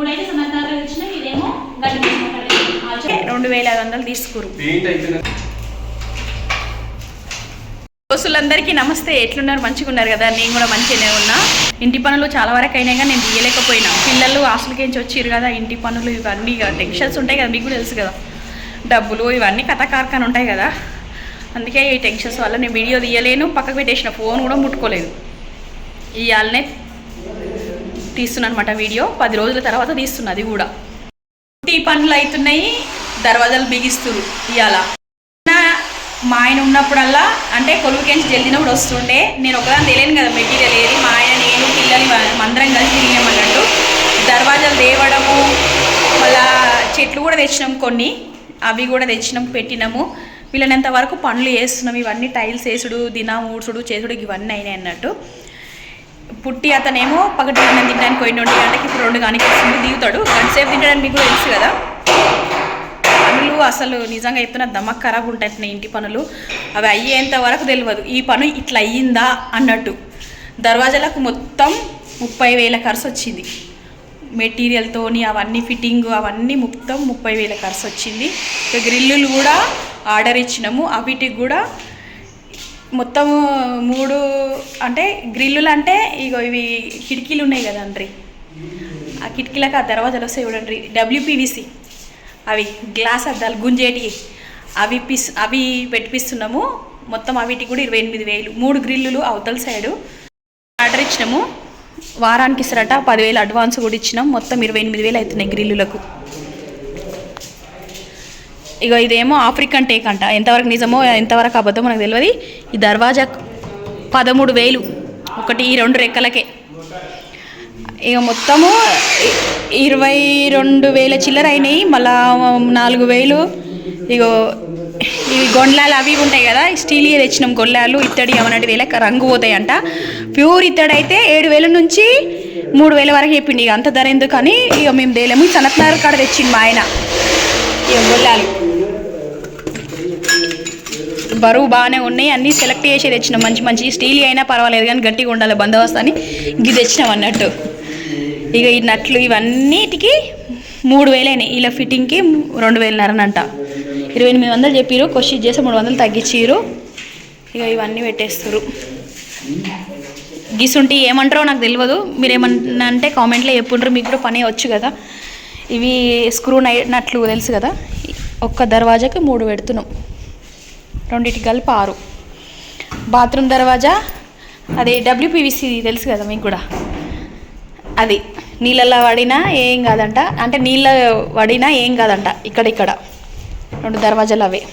మూడైతే వచ్చిన ఇదేమో గడ్డి రెండు వేల ఐదు వందలు తీసుకురు. దోస్తులందరికీ నమస్తే. ఎట్లున్నారు? మంచిగా ఉన్నారు కదా? నేను కూడా మంచిగానే ఉన్నా. ఇంటి పనులు చాలా వరకు అయినాయి కానీ నేను తీయలేకపోయినా. పిల్లలు హాస్టల్కి వచ్చిర్రు కదా ఇంటి పనులు ఇవన్నీ ఇక టెన్షన్స్ ఉంటాయి కదా మీకు కూడా తెలుసు కదా. డబ్బులు ఇవన్నీ కథ కార్ఖాన ఉంటాయి కదా. అందుకే ఈ టెన్షన్స్ వల్ల నేను వీడియో తీయలేను. పక్కకు పెట్టేసిన ఫోన్ కూడా ముట్టుకోలేదు. ఇవాళనే తీస్తున్నాను అనమాట వీడియో. పది రోజుల తర్వాత తీస్తున్నది అది కూడా. టీ పనులు అవుతున్నాయి దర్వాజాలు బిగిస్తురు ఇవాళ మా ఆయన ఉన్నప్పుడల్లా అంటే కొలువుకెంచి జల్దినప్పుడు వస్తుండే. నేను ఒకదాని తెలియను కదా మెటీరియల్ ఏది. మా ఆయన నేను పిల్లలు అందరం కలిసి తిరిగామన్నట్టు దర్వాజాలు తేవడము మళ్ళా చెట్లు కూడా తెచ్చినాం కొన్ని. అవి కూడా తెచ్చినాం పెట్టినాము. వీళ్ళనంత వరకు పనులు చేస్తున్నాం. ఇవన్నీ టైల్స్ వేసుడు దినా ఊడ్చుడు చేసుడు ఇవన్నీ అయినాయి అన్నట్టు. పుట్టి అతనేమో పగటి అన్నం తినడానికి పోయిన ఒంటి గంటకి ఇప్పుడు రెండు కానీ వస్తుంది దిగుతాడు. గంటసేపు తింటాడని మీకు తెలుసు కదా. పనులు అసలు నిజంగా చెప్తున్న దమక్ ఖరాబ్ ఉంటాయి ఇంటి పనులు. అవి అయ్యేంత వరకు తెలియదు. ఈ పను ఇట్లా అయ్యిందా అన్నట్టు. దర్వాజాలకు మొత్తం ముప్పై వేల ఖర్చు వచ్చింది. మెటీరియల్తోని అవన్నీ ఫిట్టింగ్ అవన్నీ మొత్తం ముప్పై వేల ఖర్చు వచ్చింది. ఇక గ్రిల్లులు కూడా ఆర్డర్ ఇచ్చినాము. అవిటికి కూడా మొత్తం మూడు అంటే గ్రిల్లులు అంటే ఇగో ఇవి కిటికీలు ఉన్నాయి కదా అండ్రి. ఆ కిటికీలకు ఆ దర్వాజాలు వస్తాయి చూడండి. డబ్ల్యూపీవీసీ అవి గ్లాస్ అద్దాలు గుంజేటి. అవి పిస్ అవి పెట్టిపిస్తున్నాము. మొత్తం అవిటికి కూడా ఇరవై ఎనిమిది వేలు. మూడు గ్రిల్లులు అవతల సైడు. ఆర్డర్ ఇచ్చినాము. వారానికి ఇస్తారట. పదివేలు అడ్వాన్స్ కూడా ఇచ్చినాం. మొత్తం ఇరవై ఎనిమిది వేలు అవుతున్నాయి గ్రిల్లులకు. ఇక ఇదేమో ఆఫ్రికన్ టేక్ అంట. ఎంతవరకు నిజమో ఎంతవరకు అబద్ధమో నాకు తెలియదు ఈ దర్వాజా పదమూడు వేలు. ఒకటి ఈ రెండు రెక్కలకే. ఇక మొత్తము ఇరవై రెండు వేల చిల్లర అయినాయి. మళ్ళా నాలుగు వేలు. ఇగో ఇవి గొండ్లాలు అవి ఉంటాయి కదా స్టీల్ తెచ్చినాం గొండ్లాలు ఇత్తడి అవన్నటి వేల రంగు పోతాయంట. ప్యూర్ ఇత్తడి అయితే ఏడు వేల నుంచి మూడు వేల వరకు చెప్పిండి. ఇక అంత ధర ఎందుకని ఇక మేము తేలేము. సనత్నగర్ కాడ తెచ్చింది మా ఆయన. ఇక గొల్లాలు బరువు బాగానే ఉన్నాయి. అన్నీ సెలెక్ట్ చేసి తెచ్చినాం మంచి మంచి. స్టీల్ అయినా పర్వాలేదు కానీ గట్టిగా ఉండాలి బందోబస్తు అని. ఇది తెచ్చినాం అన్నట్టు. ఇక ఈ నట్లు ఇవన్నిటికి మూడు వేలైనాయి ఇలా ఫిట్టింగ్కి రెండు వేలన్నరనంట ఇరవై ఎనిమిది వందలు చెప్పిరు. క్వశ్చన్ చేసి మూడు వందలు తగ్గించారు. ఇక ఇవన్నీ పెట్టేస్తారు గీసుంటి ఏమంటారో నాకు తెలియదు. మీరు ఏమన్నా అంటే కామెంట్లో చెప్పుంటారు మీకు కూడా పని వచ్చు కదా. ఇవి స్క్రూ నట్లు తెలుసు కదా. ఒక్క దర్వాజాకి మూడు పెడుతున్నాం. రెండింటి కలిపి ఆరు. బాత్రూమ్ దర్వాజా? అది డబ్ల్యూపీవీసీ తెలుసు కదా మీకు కూడా. అది. నీళ్ళల్లో పడినా ఏం కాదంట. అంటే నీళ్ళ పడినా ఏం కాదంట. ఇక్కడ ఇక్కడ. రెండు దర్వాజాలు అవే.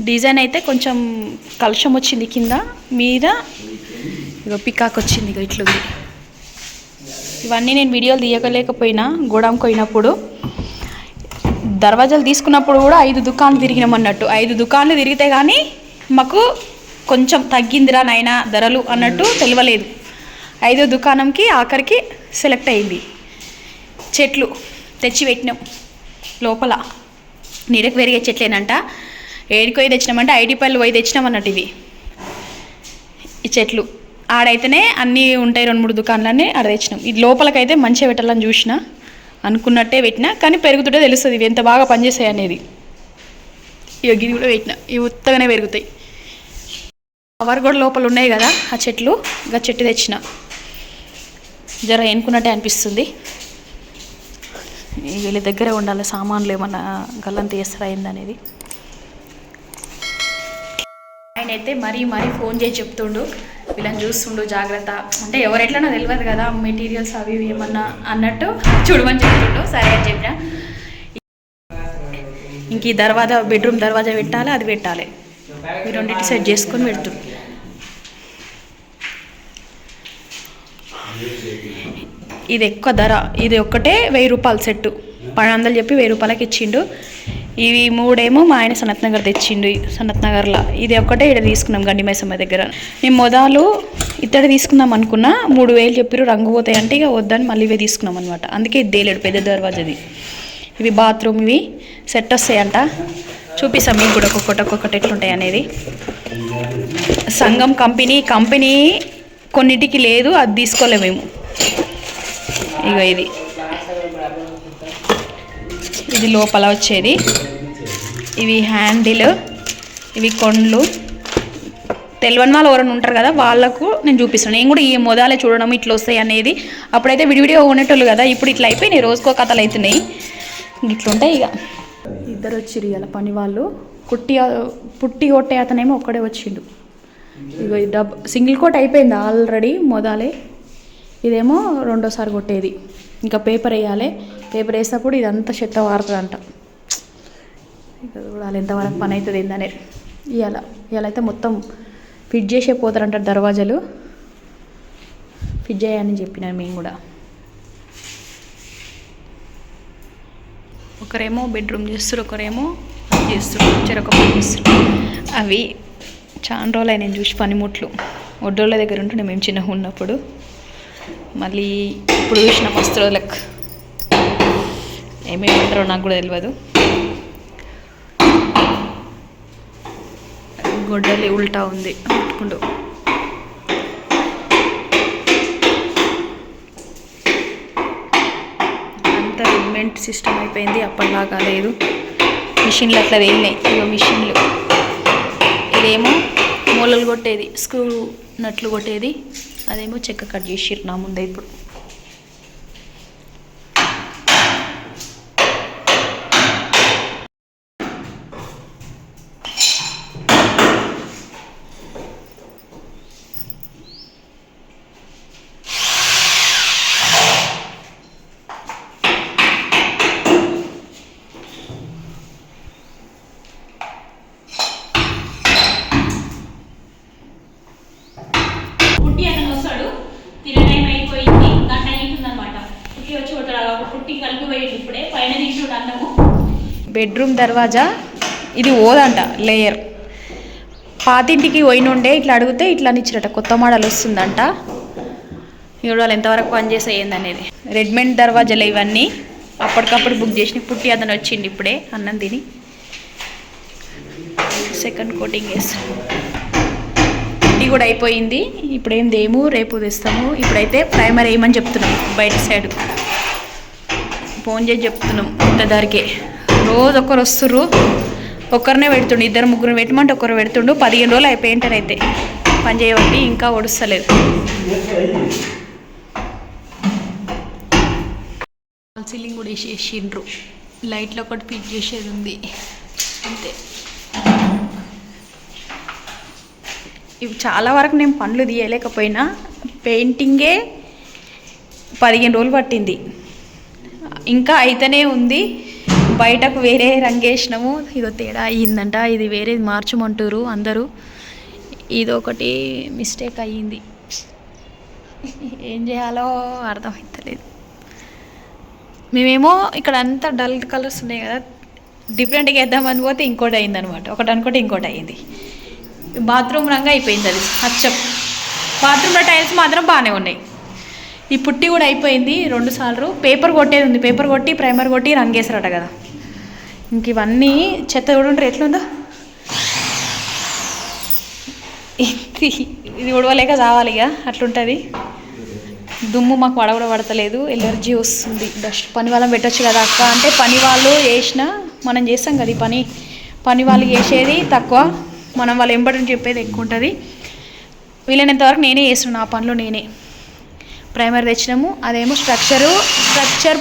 డిజైన్ అయితే కొంచెం కలుషం వచ్చింది కింద మీద. ఇగో పికాక్ వచ్చింది ఇగో ఇట్లుంది. ఇవన్నీ నేను వీడియోలు తీయగలేకపోయినా గోడాంకి పోయినప్పుడు దర్వాజాలు తీసుకున్నప్పుడు కూడా ఐదు దుకాన్లు తిరిగినాం అన్నట్టు. ఐదు దుకాన్లు తిరిగితే కానీ మాకు కొంచెం తగ్గిందిరా నాయన ధరలు అన్నట్టు తెలియలేదు ఐదో దుకాణంకి ఆఖరికి సెలెక్ట్ అయింది. చెట్లు తెచ్చి పెట్టినాం లోపల. నీడకు పెరిగే చెట్లేనంట. ఏడికి పోయి తెచ్చినామంటే ఐడి పళ్ళు పోయి తెచ్చినాం అన్నట్టు ఇవి ఈ చెట్లు. ఆడైతేనే అన్నీ ఉంటాయి రెండు మూడు దుకాణాలన్నీ ఆడ తెచ్చినాం ఇది లోపలకైతే మంచిగా పెట్టాలని చూసిన అనుకున్నట్టే పెట్టినా కానీ పెరుగుతుంటే తెలుస్తుంది ఇవి ఎంత బాగా పనిచేస్తాయి అనేది. ఇక గిది కూడా పెట్టిన ఇవి ఉత్తగానే పెరుగుతాయి. కవర్ కూడా లోపల ఉన్నాయి కదా ఆ చెట్లు ఇంకా చెట్టు తెచ్చిన. జర ఎన్నుకున్నట్టే అనిపిస్తుంది. వీళ్ళ దగ్గర ఉండాలి సామాన్లు ఏమన్నా గల్లంత చేస్తారా ఏందనేది. ఆయన అయితే మరీ మరీ ఫోన్ చేసి చెప్తుండు వీళ్ళని చూస్తుండు జాగ్రత్త. అంటే ఎవరు ఎట్లనో తెలియదు కదా మెటీరియల్స్ అవి ఇవి ఏమన్నా అన్నట్టు చూడమని చెప్తుండు సరే అని చెప్పిన. ఇంక ఈ దర్వాజా బెడ్రూమ్ దర్వాజా పెట్టాలి అది పెట్టాలి. ఈ రెండింటి సెట్ చేసుకొని పెడుతుంది ఇది ఎక్కువ ధర. ఇది ఒక్కటే వెయ్యి రూపాయల సెట్టు పది వందలు చెప్పి వెయ్యి రూపాయలకి ఇచ్చిండు. ఇవి మూడేమో మా ఆయన సనత్ నగర్ తెచ్చిండు సనత్ నగర్లో ఇది ఒక్కటే ఇక్కడ తీసుకున్నాం గండిమైసమ్మ దగ్గర. మేము మొదలు ఇత్తడి తీసుకుందాం అనుకున్నా మూడు వేలు చెప్పారు రంగు పోతాయి అంటే ఇక వద్దని మళ్ళీ ఇవే తీసుకున్నాం అనమాట అందుకే ఇది దేలేడు పెద్ద దర్వాజది. ఇవి బాత్రూమ్ ఇవి సెట్ వస్తాయంట. చూపిస్తాం మీకు కూడా ఒక్కొక్కటి ఒక్కొక్కటి ఎట్లుంటాయి అనేది. సంఘం కంపెనీ కంపెనీ కొన్నిటికి లేదు అది తీసుకోలేము మేము. ఇక ఇది. ఇది లోపల వచ్చేది. ఇవి హ్యాండిల్ ఇవి కొండ్లు. తెలియని వాళ్ళు ఎవరైనా ఉంటారు కదా వాళ్ళకు నేను చూపిస్తాను నేను కూడా ఈ మొదలే చూడడం ఇట్లా వస్తాయి అనేది. అప్పుడైతే విడివిడిగా ఉండేటోళ్ళు కదా ఇప్పుడు ఇట్లా అయిపోయినాయి రోజుకో కథలు అవుతున్నాయి. ఇట్లుంటాయి ఇక. ఇద్దరు వచ్చిరు ఇలా పని వాళ్ళు. కుట్టి పుట్టి కొట్టే అతనేమో ఒక్కడే వచ్చిండు. ఇక డబ్ సింగిల్ కోట్ అయిపోయింది ఆల్రెడీ మొదలే. ఇదేమో రెండోసారి కొట్టేది. ఇంకా పేపర్ వేయాలి. పేపర్ వేసినప్పుడు ఇదంతా చెత్త వారుతుందంట. ఇక చూడాలి ఎంతవరకు పని అవుతుంది ఏందనేది ఇవాళ ఇవాళ అయితే మొత్తం ఫిట్ చేసే పోతారంటారు దర్వాజాలు. ఫిట్ చేయని చెప్పినాను మేము కూడా. ఒకరేమో బెడ్రూమ్ చేస్తారు ఒకరేమో అది చేస్తారు చెరొక పని చేస్తారు అవి చాలా రోజులు నేను చూసి పనిముట్లు. ఒడ్డోళ్ళ దగ్గర ఉంటుండే మేము చిన్నగా ఉన్నప్పుడు. మళ్ళీ ఇప్పుడు చూసిన మస్తు రోజులకు ఏమేమి అంటారో నాకు కూడా తెలియదు గొడ్డలి ఉల్టా ఉంది పెట్టుకుంటూ అంత రెడీమేడ్ సిస్టమ్ అయిపోయింది అప్పటిలాగా లేదు. మిషన్లు అట్లా వెళ్ళినాయి ఇగో మిషన్లు. ఇదేమో మూలలు కొట్టేది స్క్రూ నట్లు కొట్టేది. అదేమో చెక్క కట్ చేసిర్రు నా ముందే ఇప్పుడు పుట్టి అతను వస్తాడు తినే టైం అయిపోయింది గంట అయింది అనమాట వచ్చి కొట్టాడు పుట్టి కలిపి పోయింది ఇప్పుడే. పైన తీసుడు అన్నము. బెడ్రూమ్ దర్వాజా ఇది ఓదంట లేయర్. పాతింటికి పోయినుండే ఇట్లా అడిగితే ఇట్లా ఇచ్చిరట కొత్త మోడల్ వస్తుందంట. ఇప్పుడు వాళ్ళు ఎంతవరకు పనిచేస్తాయి ఏందనేది. రెడ్మెంట్ దర్వాజాలు ఇవన్నీ. అప్పటికప్పుడు బుక్ చేసిన పుట్టి అతను వచ్చింది ఇప్పుడే అన్నం తిని. సెకండ్ కోటింగ్ వేస్తాం ఇది కూడా అయిపోయింది. ఇప్పుడు ఏం దేము రేపు తెస్తాము. ఇప్పుడైతే ప్రైమర్ వేయమని చెప్తున్నాం బయట సైడ్. ఫోన్ చేసి చెప్తున్నాం ఇంత ధరకే రోజు ఒకరు వస్తుర్రు ఒక్కరినే పెడుతుండు ఇద్దరు ముగ్గురు పెట్టమంటే ఒకరు పెడుతుండు. పదిహేను రోజులు అయిపోయింటారు అయితే. పని చేయబట్టి ఇంకా ఒడుస్తలేదు సీలింగ్ కూడా వేసేసిండ్రు. లైట్లు ఒకటి ఫిట్ చేసేది ఉంది. అంతే. ఇవి చాలా వరకు నేను పనులు తీయలేకపోయినా. పెయింటింగే పదిహేను రోజులు పట్టింది. ఇంకా అయితేనే ఉంది. బయటకు వేరే రంగేసినాము ఇదో తేడా అయ్యిందంట. ఇది వేరేది మార్చమంటారు అందరూ. ఇది ఒకటి మిస్టేక్ అయ్యింది. ఏం చేయాలో అర్థమవుతలేదు మేమేమో ఇక్కడ అంతా డల్ కలర్స్ ఉన్నాయి కదా. డిఫరెంట్గా వేద్దాం అనిపోతే ఇంకోటి అయిందనమాట ఒకటి అనుకుంటే ఇంకోటి అయ్యింది. బాత్రూమ్ రంగు అయిపోయింది అది. అచ్చం. బాత్రూంలో టైల్స్ మాత్రం బాగానే ఉన్నాయి. ఈ పుట్టి కూడా అయిపోయింది రెండు సార్లు. పేపర్ కొట్టేది ఉంది. పేపర్ కొట్టి ప్రైమర్ కొట్టి రంగేసారట కదా. ఇంక ఇవన్నీ చెత్త చూడండి ఎట్లుందో? ఇది ఇది ఉడవలేక చావాలి ఇక. అట్లుంటుంది. దుమ్ము మాకు వడవడ పడతలేదు. ఎలర్జీ వస్తుంది. డస్ట్ పని వాళ్ళని పెట్టొచ్చు కదా అక్క. అంటే పని వాళ్ళు చేసినా మనం చేస్తాం కదా ఈ పని. పని వాళ్ళు చేసేది తక్కువ. మనం వాళ్ళు ఎంబడని చెప్పేది ఎక్కువ ఉంటుంది. వీలైనంత వరకు నేనే చేస్తున్నాను ఆ పనులు నేనే. ప్రైమర్ తెచ్చినాము అదేమో స్ట్రక్చరు స్ట్రక్చర్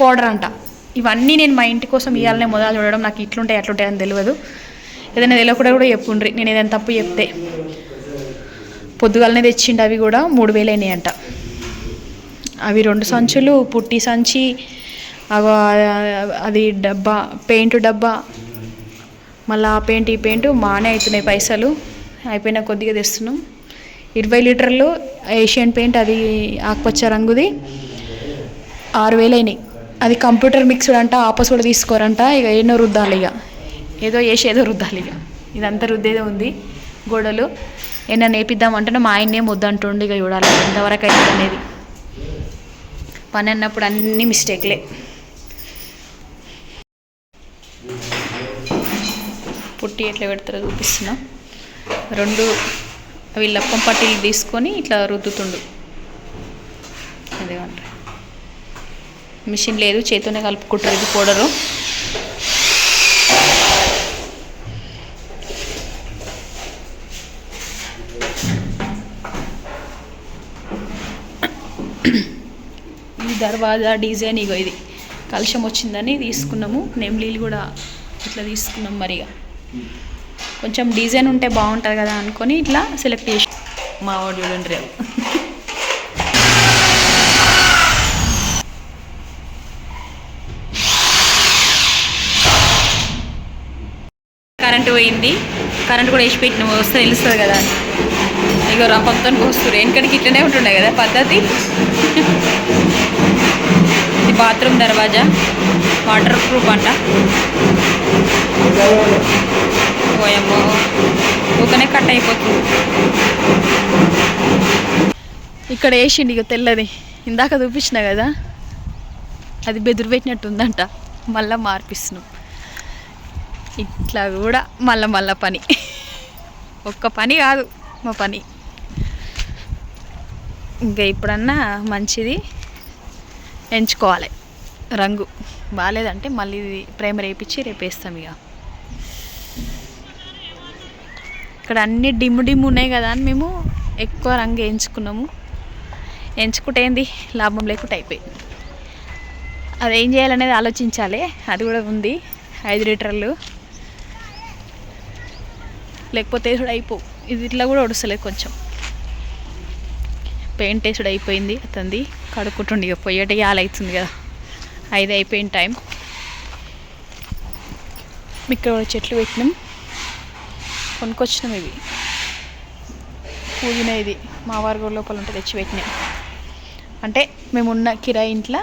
పౌడర్ అంట. ఇవన్నీ నేను మా ఇంటి కోసం ఇవ్వాలనే మొదలు చూడడం నాకు ఇట్లుంటాయి అట్లుంటాయి అని తెలియదు. ఏదైనా తెలియకుండా కూడా చెప్పుండ్రి. నేను ఏదైనా తప్పు చెప్తే. పొద్దుగాలనే తెచ్చిండు అవి కూడా మూడు వేలు అయినాయి అంట. అవి రెండు సంచులు పుట్టి సంచి అది డబ్బా పెయింట్ డబ్బా. మళ్ళీ ఆ పెయింట్ ఈ పెయింట్ మానే అవుతున్నాయి పైసలు. అయిపోయినా కొద్దిగా తెస్తున్నాం. ఇరవై లీటర్లు ఏషియన్ పెయింట్ అది ఆకుపచ్చ రంగుది. ఆరు వేలు అయినాయి అది కంప్యూటర్ మిక్స్డ్ అంట ఆపస్ కూడా తీసుకోరంట ఇక ఎన్నో రుద్దాలి ఇక. ఏదో వేసి ఏదో రుద్దాలి ఇక. ఇదంతా రుద్దేదో ఉంది గోడలు. ఏమైనా నేపిద్దాం అంటే మా ఆయన్నే వద్దంటుండు ఇక చూడాలి ఎంతవరకు అయితే అనేది. పని అన్నప్పుడు అన్ని మిస్టేక్లే. పుట్టి ఎట్లా పెడతారో చూపిస్తున్నా. రెండు అవి లప్పం పట్టీలు తీసుకొని ఇట్లా రుద్దుతుండు. అదేమంటారు? మిషన్ లేదు చేతితోనే కలుపుకుంటారు ఇది పౌడరు. ఈ దర్వాజా డిజైన్ ఇగో ఇది. కలుషం వచ్చిందని తీసుకున్నాము. నెమ్లీలు కూడా ఇట్లా తీసుకున్నాం మరిగా. కొంచెం డిజైన్ ఉంటే బాగుంటుంది కదా అనుకొని ఇట్లా సెలెక్ట్ చేసి మా వాడు చూడండి రేపు కరెంటు పోయింది. కరెంటు కూడా వేసి పెట్టినాము వస్తే తెలుస్తుంది కదా. ఇగో రంపంతో పోస్తారు వెనకడికి ఇట్లనే ఉంటుండే కదా పద్ధతి? ఇది బాత్రూమ్ దర్వాజా. వాటర్ ప్రూఫ్ అంట. పోయమ్మో ఊకనే కట్ అయిపోతుంది. ఇక్కడ వేసిండు ఇక తెల్లది. ఇందాక చూపించిన కదా? అది బెదురు పెట్టినట్టుందంట మళ్ళా మార్పిస్తున్నాం. ఇట్లా కూడా మళ్ళా మళ్ళా పని. ఒక్క పని కాదు మా పని. ఇంకా ఇప్పుడన్నా మంచిది ఎంచుకోవాలి. రంగు. బాగాలేదంటే మళ్ళీ ఇది ప్రేమ రేపించి రేపేస్తాం ఇక. ఇక్కడ అన్ని డిమ్ డిమ్ము ఉన్నాయి కదా అని మేము ఎక్కువ రంగు ఎంచుకున్నాము ఎంచుకుంటే ఏంది? లాభం లేకుండా అయిపోయింది. అది ఏం చేయాలనేది ఆలోచించాలి. అది కూడా ఉంది. ఐదు లీటర్లు. లేకపోతే కూడా అయిపో ఇది ఇట్లా కూడా ఒడుస్తలేదు కొంచెం. పెయింట్ వేసుడు అయిపోయింది అతంది. కడుక్కుంటుండి ఇక పొయ్యట అవుతుంది కదా. ఐదు అయిపోయిన టైం. ఇక్కడ చెట్లు పెట్టినాం. కొనుక్కొచ్చినాం ఇవి. పుదీనా ఇది మా వారి లోపల ఉంటే తెచ్చిపెట్టినాయి అంటే మేమున్న కిరాయి ఇంట్లో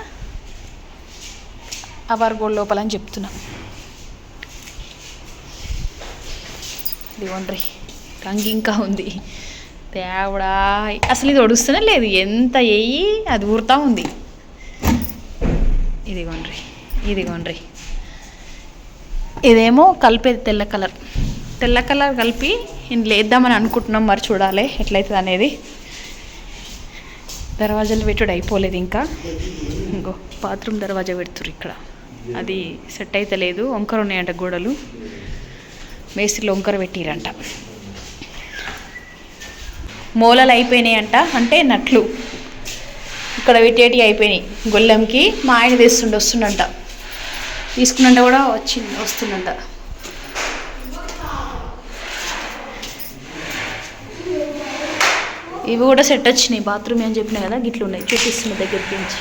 ఆ వారి లోపల అని చెప్తున్నాం. ఇదిగోండ్రి రంగు ఇంకా ఉంది. తేవడా అసలు ఇది ఒడుస్తూనే లేదు? ఎంత వేయి అది ఊరుతా ఉంది. ఇదిగోండ్రి ఇదిగోండ్రి. ఇదేమో కలిపేది తెల్ల కలర్. తెల్ల కలర్ కలిపి ఇందులో వేద్దామని అనుకుంటున్నాం మరి చూడాలి ఎట్లయితుంది అనేది. దర్వాజాలు పెట్టుడు అయిపోలేదు ఇంకా. ఇంకో బాత్రూమ్ దర్వాజా పెడుతురు ఇక్కడ. అది సెట్ అయితే లేదు వంకర ఉన్నాయంట గోడలు. మేస్త్రిలో వంకర పెట్టిరంట. మూలలు అయిపోయినాయి అంట అంటే నట్లు. ఇక్కడ పెట్టేటి అయిపోయినాయి. గొల్లెంకి మా ఆయన తెస్తుండే వస్తుండంట. తీసుకున్నంట కూడా వచ్చింది వస్తుందంట ఇవి కూడా సెట్ వచ్చినాయి బాత్రూమ్ అని చెప్పినా కదా గిట్లు ఉన్నాయి చూపిస్తున్న దగ్గరికి నుంచి.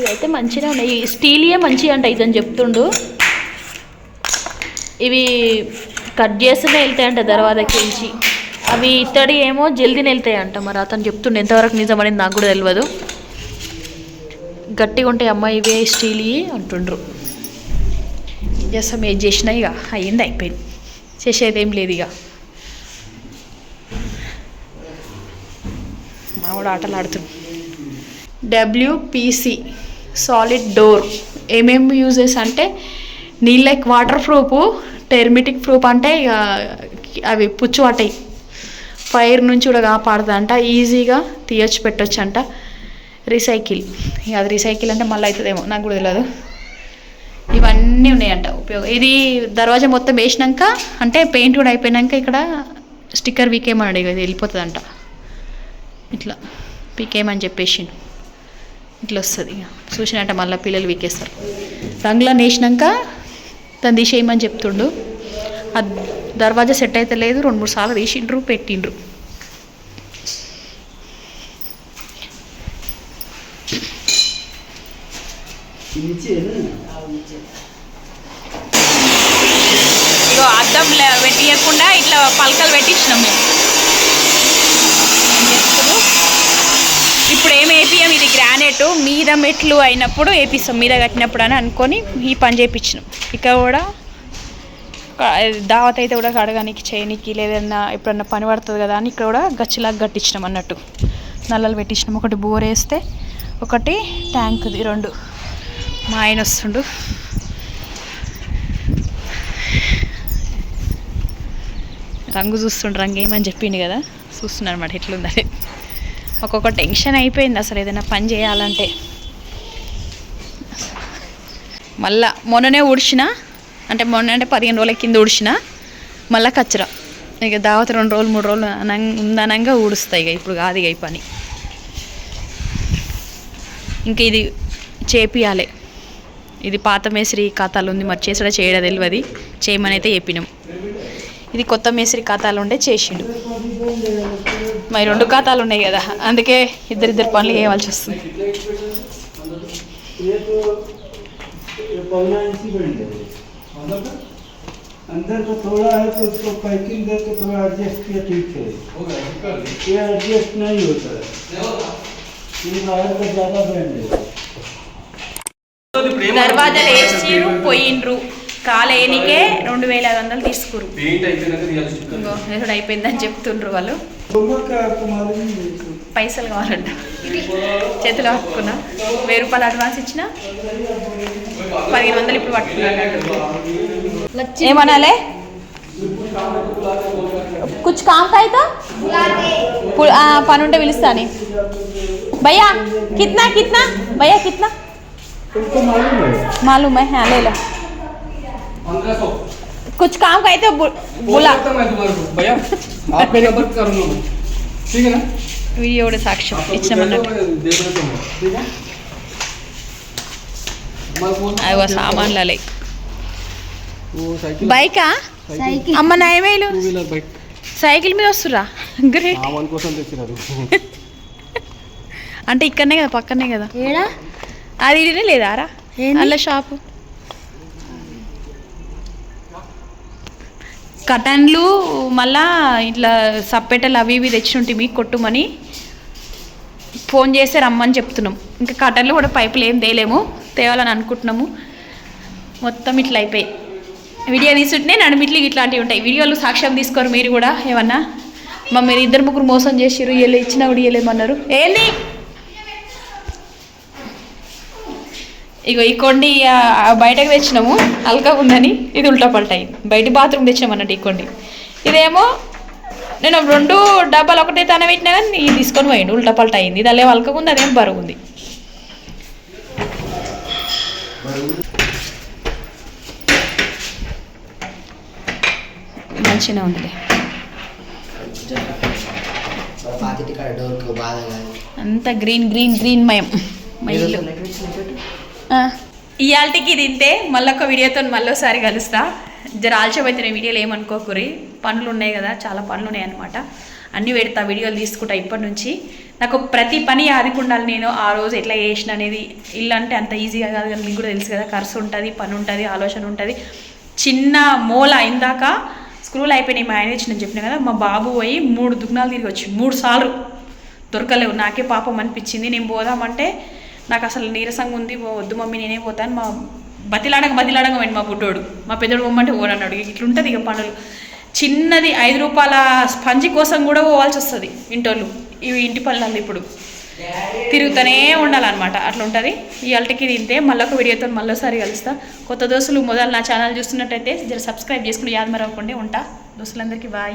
ఇవైతే మంచిగా ఉన్నాయి. స్టీలియే మంచిగా అంట ఇదని చెప్తుండు. ఇవి కట్ చేస్తూనే వెళ్తాయంట దర్వాజకి నుంచి. అవి ఇత్తడి ఏమో జల్దీని వెళ్తాయంట మరి అతను చెప్తుండే. ఎంతవరకు నిజమనేది నాకు కూడా తెలియదు గట్టిగా ఉంటాయి అమ్మ ఇవే స్టీల్ అంటుండ్రు. ఏం చేస్తాం? ఏం చేసినా ఇక అయ్యింది అయిపోయింది. చేసేది ఏం లేదు ఇక. మా ఆటలు ఆడుతుంది డబ్ల్యూపీసీ సాలిడ్ డోర్ ఏమేమి యూజెస్ అంటే నీళ్ళక్ వాటర్ ప్రూఫ్ టెర్మిటిక్ ప్రూఫ్ అంటే ఇక అవి పుచ్చు పట్టాయి ఫైర్ నుంచి కూడా కాపాడుతుందంట ఈజీగా తీయొచ్చు పెట్టొచ్చు అంట రీసైకిల్ ఇక అది రీసైకిల్ అంటే మళ్ళీ అవుతుందేమో నాకు కూడా తెలియదు ఇవన్నీ ఉన్నాయంట ఉపయోగం. ఇది దర్వాజా మొత్తం వేసినాక అంటే పెయింట్ కూడా అయిపోయినాక ఇక్కడ స్టిక్కర్ వీకేమని ఇక వెళ్ళిపోతుందంట. ఇట్లా పీకేమని చెప్పేసి ఇట్లా వస్తుంది ఇక. చూసినట్ట మళ్ళీ పిల్లలు వీకేస్తారు రంగులో వేసినాక దాన్ని తీసేయమని చెప్తుండు. ఆ దర్వాజా సెట్ అయితే లేదు రెండు మూడు సార్లు తీసిండ్రు పెట్టిండ్రు. అద్దం పెట్టియకుండా ఇట్లా పలకలు పెట్టించినాం మేము. ఇప్పుడు ఇప్పుడు ఏం వేపియం ఇది గ్రానైట్. మీద మెట్లు అయినప్పుడు వేపిస్తాం. మీద కట్టినప్పుడు అని అనుకొని ఈ పని చేయించినాం ఇక్కడ కూడా దావత్ అయితే కూడా కడగానికి చేయనికి లేదన్నా ఎప్పుడన్నా పని పడుతుంది కదా అని ఇక్కడ కూడా గచ్చిలాగా కట్టించినాం అన్నట్టు. నల్లలు పెట్టించినాం. ఒకటి బోర్ వేస్తే ఒకటి ట్యాంక్ది రెండు. మా ఆయన వస్తుండు. రంగు చూస్తుండ్రు రంగు ఏమని చెప్పిండు కదా? చూస్తున్నాను అనమాట ఎట్లుందని. ఒక్కొక్క టెన్షన్ అయిపోయింది అసలు ఏదైనా పని చేయాలంటే. మళ్ళా మొన్ననే ఊడ్చిన అంటే మొన్న అంటే పదిహేను రోజుల కింద ఊడ్చిన మళ్ళా కచ్చరా. ఇక దావత రెండు రోజులు మూడు రోజులు అనంగా ఉందనంగా ఊడుస్తాయి ఇక ఇప్పుడు కాదు ఇక ఈ పని. ఇంకా ఇది చేపియాలి. ఇది పాత మేస్త్రి ఖాతాలు ఉంది మరి చేసుడా చేయడా తెలియదు చేయమని అయితే చెప్పినాం. ఇది కొత్త మేస్త్రి ఖాతాలు ఉండే చేసిండు మరి రెండు ఖాతాలు ఉన్నాయి కదా అందుకే ఇద్దరిద్దరు పనులు చేయవలసి వస్తుంది ये तो ये पौना इंची बन जाएगा अंदर का थोड़ा है तो उसको पैकिंग करके थोड़ा एडजस्ट किया ठीक है ये एडजस्ट नहीं होता है ये बाहर का ज़्यादा बैंड है దర్వాజాలు వేసిరు పోయిండ్రు కాలేనికే రెండు వేల ఐదు వందలు తీసుకురు పెయింట్ అయిపోయినాక తీయాలి ఇంకో ఎదుడు అయిపోయిందని చెప్తుండ్రు వాళ్ళు दोनों का आपको मालूम ही है इसको। పైసలు కావాలంట చేతిలో పట్టుకున్నా వెయ్యి రూపాయలు అడ్వాన్స్ ఇచ్చిన పదిహేను వందలు ఇప్పుడు పట్టుకున్నాను ఏమనాలే కుచ్ కామ్ కాయితా పని ఉంటే పిలుస్తాని భయ్యా కిత్నా కిత్నా భయ్యా కిత్నా तुमको मालूम है मालूम है हाँ ले लो पंद्रह सौ कुछ काम का है तो बु- बोला बुला मैं तुम्हारे को भैया आपका नंबर करूंगा मैं ठीक है ना వీడియో కూడా సాక్ష్యం आपका ఇచ్చినామన్నట్టు मैं देख लेता हूँ ठीक है हमारे फोन అవి సామాన్లలే वो साइकिल బైకా అమ్మ నయమేలు టూ వీలర్ బైక్ సైకిల్ మీద వస్తురా గ్రేట్ సామాన్ కోసం తెచ్చినారు అంటే ఇక్కడనే కదా పక్కనే కదా అది ఇడినే లేదా రా అల్ల షాపు కటన్లు మళ్ళా ఇట్లా సప్పెటలు అవి ఇవి తెచ్చి మీకు కొట్టుమని ఫోన్ చేస్తే రమ్మని చెప్తున్నాం. ఇంకా కటన్లు కూడా పైపులు ఏం తేలేము తేవాలని అనుకుంటున్నాము. మొత్తం ఇట్లా అయిపోయి. వీడియో తీసుకుంటే నడుమిట్లు ఇట్లాంటివి ఉంటాయి. వీడియోలు సాక్ష్యం తీసుకోరు మీరు కూడా ఏమన్నా? మా మీరు ఇద్దరు ముగ్గురు మోసం చేసిర్రు వీళ్ళు ఇచ్చిన కూడా ఇవ్వలేమన్నారు ఏంది? ఇగో ఈ కొండి బయటకు తెచ్చినాము అల్కా ఉందని ఇది ఉల్టా పల్టా అయింది. బయట బాత్రూమ్ తెచ్చినాం అన్నట్టు ఈ కొండి. ఇదేమో నేను రెండు డబ్బాలు ఒకటే తన పెట్టినా కానీ ఇది తీసుకొని పోయిండు ఉల్టా పల్టా అయింది. ఇది అల్లేమో అల్కగా ఉంది అదేం బరువు ఉంది. మంచిగా ఉందిలే. కాదు. అంత గ్రీన్ గ్రీన్ గ్రీన్ మయం. మా ఇల్లు ఇవాళకి తింటే మళ్ళొక వీడియోతో మళ్ళీసారి కలుస్తా. జర ఆలస్యమైతే వీడియోలు ఏమనుకోకురి పనులు ఉన్నాయి కదా చాలా పనులు ఉన్నాయి అనమాట అన్నీ పెడతా వీడియోలు తీసుకుంటా ఇప్పటి నుంచి నాకు ప్రతి పని ఆదుకుండాలి నేను ఆ రోజు ఎట్లా చేసిన అనేది. ఇల్లు అంటే అంత ఈజీగా కాదు కానీ మీకు కూడా తెలుసు కదా ఖర్చు ఉంటుంది పని ఉంటుంది ఆలోచన ఉంటుంది. చిన్న మూల ఇందాక స్క్రూలు అయిపోయినాయి మా ఆయన నేను చెప్పిన కదా మా బాబు పోయి మూడు దుగ్నాలు తిరిగి వచ్చి మూడు సార్లు. దొరకలేవు నాకే పాపం అనిపించింది. నేను పోదామంటే నాకు అసలు నీరసంగా ఉంది పో- వద్దు మమ్మీ నేనే పోతాను. మా బతిలాడక బతిలాడక వెండి మా బుడ్డోడు. మా పెద్దోడు పోమంటే ఓడన్నాడు ఇట్లుంటుంది ఇక పనులు. చిన్నది ఐదు రూపాయల స్పంజి కోసం కూడా పోవాల్సి వస్తుంది ఇంటోళ్ళు. ఇవి ఇంటి పనులలో ఇప్పుడు. తిరుగుతూనే ఉండాలన్నమాట. అట్లా ఉంటుంది ఈ తింటే మళ్ళొక వీడియోతో మళ్ళీసారి కలుస్తా. కొత్త దోస్తులు మొదలు నా ఛానల్ చూస్తున్నట్టయితే జర సబ్స్క్రైబ్ చేసుకుని యాదమరవకుండా ఉంటా. దోస్తులందరికీ బాయ్.